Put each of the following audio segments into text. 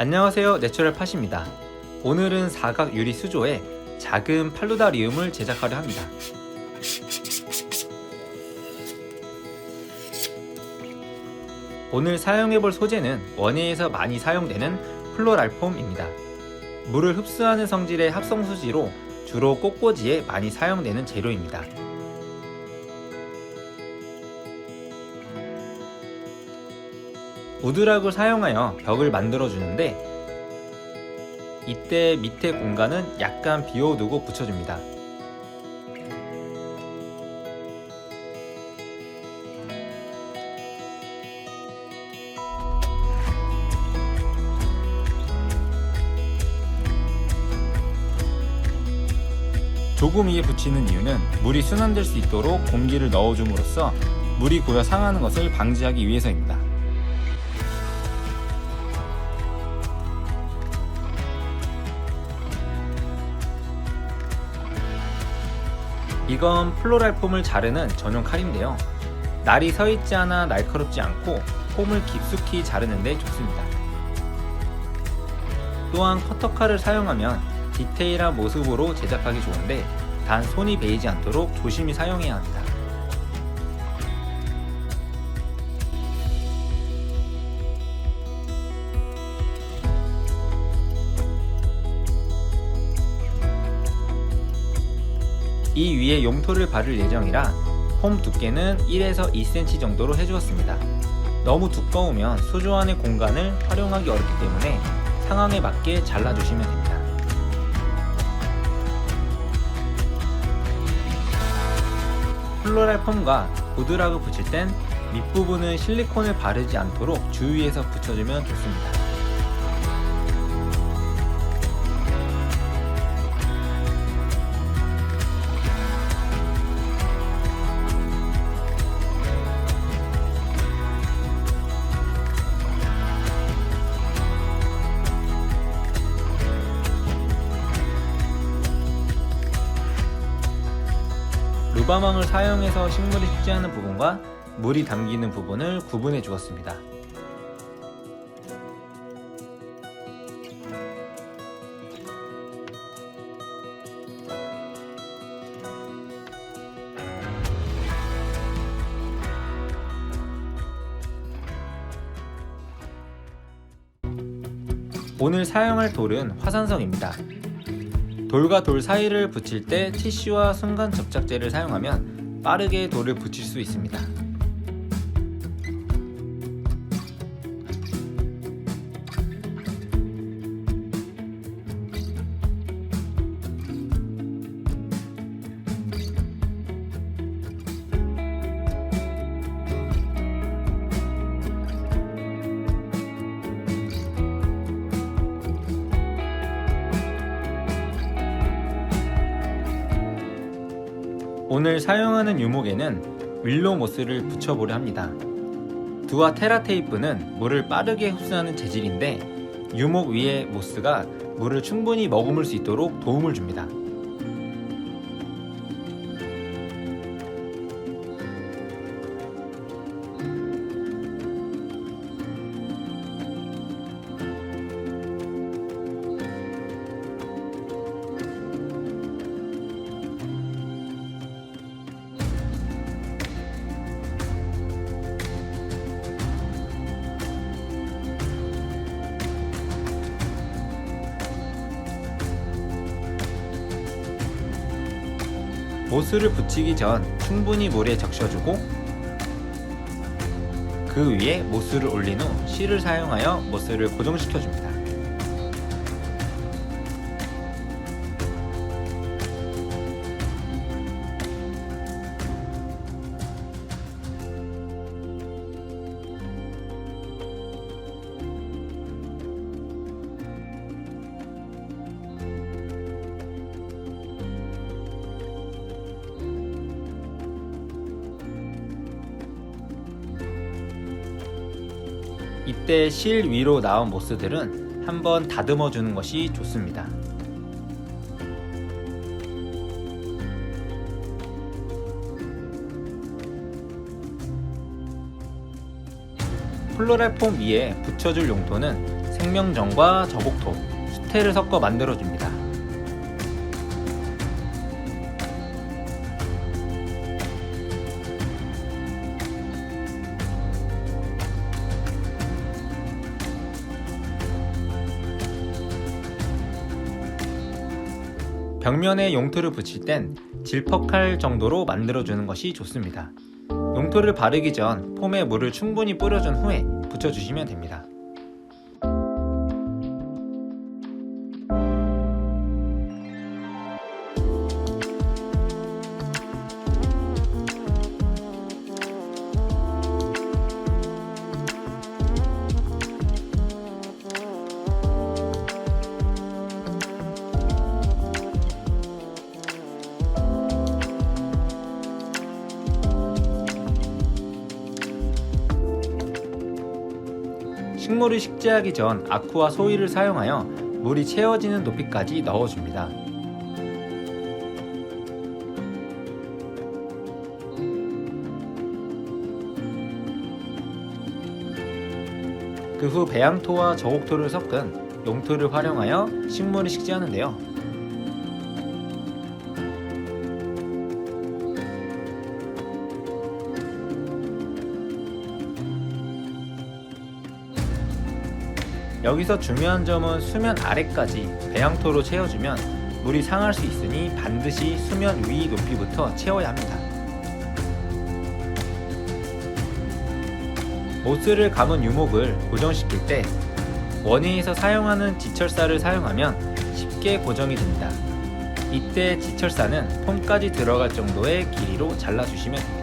안녕하세요 내추럴 팟입니다. 오늘은 사각 유리 수조에 작은 팔루다리움을 제작하려 합니다. 오늘 사용해볼 소재는 원예에서 많이 사용되는 플로랄폼입니다. 물을 흡수하는 성질의 합성수지로 주로 꽃꽂이에 많이 사용되는 재료입니다. 우드락을 사용하여 벽을 만들어 주는데 이때 밑에 공간은 약간 비워두고 붙여줍니다. 조금 위에 붙이는 이유는 물이 순환될 수 있도록 공기를 넣어줌으로써 물이 고여 상하는 것을 방지하기 위해서입니다. 이건 플로랄 폼을 자르는 전용 칼인데요. 날이 서 있지 않아 날카롭지 않고 폼을 깊숙이 자르는데 좋습니다. 또한 커터칼을 사용하면 디테일한 모습으로 제작하기 좋은데 단 손이 베이지 않도록 조심히 사용해야 합니다. 이 위에 용토를 바를 예정이라 폼 두께는 1에서 2cm 정도로 해주었습니다. 너무 두꺼우면 수조 안의 공간을 활용하기 어렵기 때문에 상황에 맞게 잘라주시면 됩니다. 플로랄 폼과 보드락을 붙일 땐 밑부분은 실리콘을 바르지 않도록 주위에서 붙여주면 좋습니다. 루바망을 사용해서 식물이 죽지 않는 부분과 물이 담기는 부분을 구분해 주었습니다. 오늘 사용할 돌은 화산성입니다. 돌과 돌 사이를 붙일 때 티슈와 순간 접착제를 사용하면 빠르게 돌을 붙일 수 있습니다. 오늘 사용하는 유목에는 윌로우 모스를 붙여보려 합니다. 두와 테라 테이프는 물을 빠르게 흡수하는 재질인데 유목 위에 모스가 물을 충분히 머금을 수 있도록 도움을 줍니다. 모스를 붙이기 전 충분히 물에 적셔주고 그 위에 모스를 올린 후 실을 사용하여 모스를 고정시켜 줍니다. 때 실 위로 나온 모스들은 한번 다듬어 주는 것이 좋습니다. 플로랄 폼 위에 붙여줄 용도는 생명정과 저곡토, 수태를 섞어 만들어줍니다. 벽면에 용토를 붙일 땐 질퍽할 정도로 만들어주는 것이 좋습니다. 용토를 바르기 전 폼에 물을 충분히 뿌려준 후에 붙여주시면 됩니다. 식물을 식재하기 전 아쿠아 소일을 사용하여 물이 채워지는 높이까지 넣어줍니다. 그 후 배양토와 저옥토를 섞은 용토를 활용하여 식물을 식재하는데요. 여기서 중요한 점은 수면 아래까지 배양토로 채워주면 물이 상할 수 있으니 반드시 수면 위 높이부터 채워야 합니다. 모스를 감은 유목을 고정시킬 때 원예에서 사용하는 지철사를 사용하면 쉽게 고정이 됩니다. 이때 지철사는 폼까지 들어갈 정도의 길이로 잘라주시면 됩니다.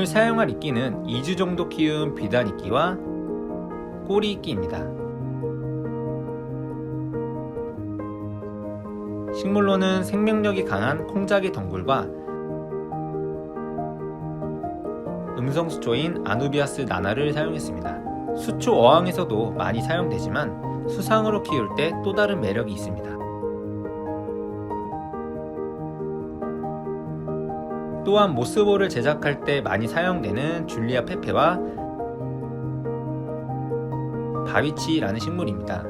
오늘 사용할 이끼는 2주 정도 키운 비단 이끼와 꼬리 이끼입니다. 식물로는 생명력이 강한 콩작이 덩굴과 음성수초인 아누비아스 나나를 사용했습니다. 수초 어항에서도 많이 사용되지만 수상으로 키울 때 또 다른 매력이 있습니다. 또한 모스볼을 제작할 때 많이 사용되는 줄리아 페페와 바위치라는 식물입니다.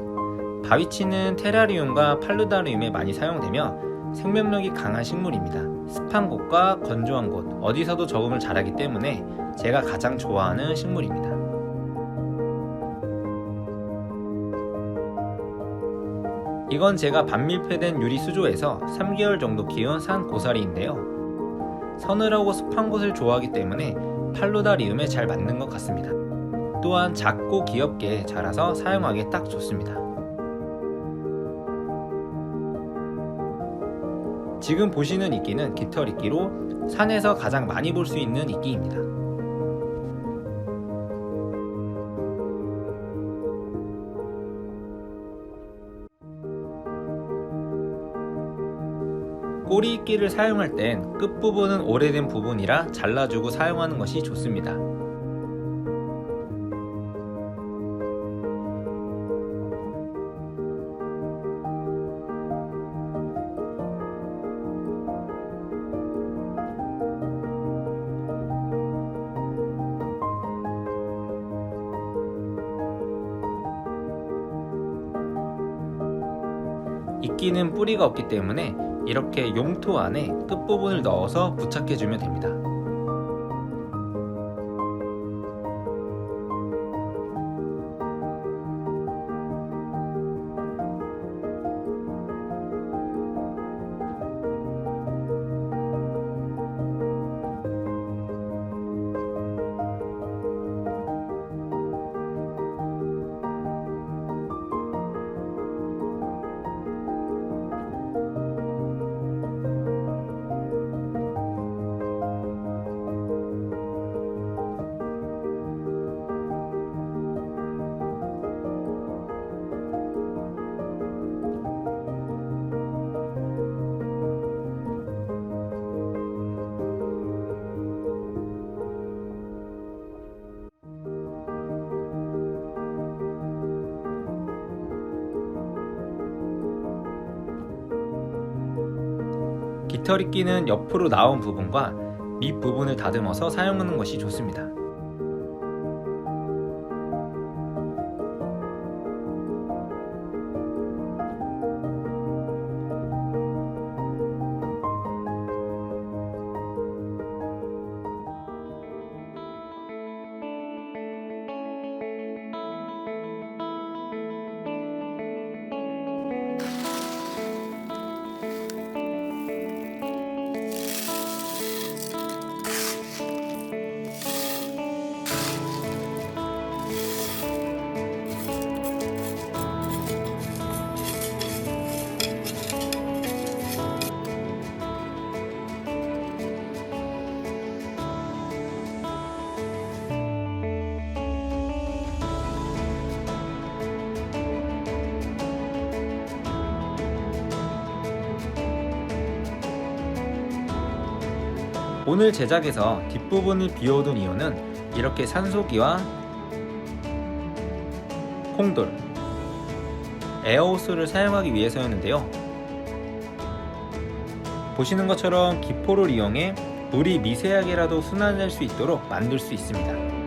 바위치는 테라리움과 팔루다리움에 많이 사용되며 생명력이 강한 식물입니다. 습한 곳과 건조한 곳 어디서도 적응을 잘하기 때문에 제가 가장 좋아하는 식물입니다. 이건 제가 반밀폐된 유리 수조에서 3개월 정도 키운 산 고사리인데요. 서늘하고 습한 곳을 좋아하기 때문에 팔로다리움에 잘 맞는 것 같습니다. 또한 작고 귀엽게 자라서 사용하기에 딱 좋습니다. 지금 보시는 이끼는 깃털 이끼로 산에서 가장 많이 볼 수 있는 이끼입니다. 꼬리 이끼를 사용할 땐 끝부분은 오래된 부분이라 잘라주고 사용하는 것이 좋습니다. 이끼는 뿌리가 없기 때문에 이렇게 용토 안에 끝부분을 넣어서 부착해주면 됩니다. 깃털이 끼는 옆으로 나온 부분과 밑 부분을 다듬어서 사용하는 것이 좋습니다. 오늘 제작에서 뒷부분을 비워둔 이유는 이렇게 산소기와 콩돌, 에어호스를 사용하기 위해서였는데요. 보시는 것처럼 기포를 이용해 물이 미세하게라도 순환될 수 있도록 만들 수 있습니다.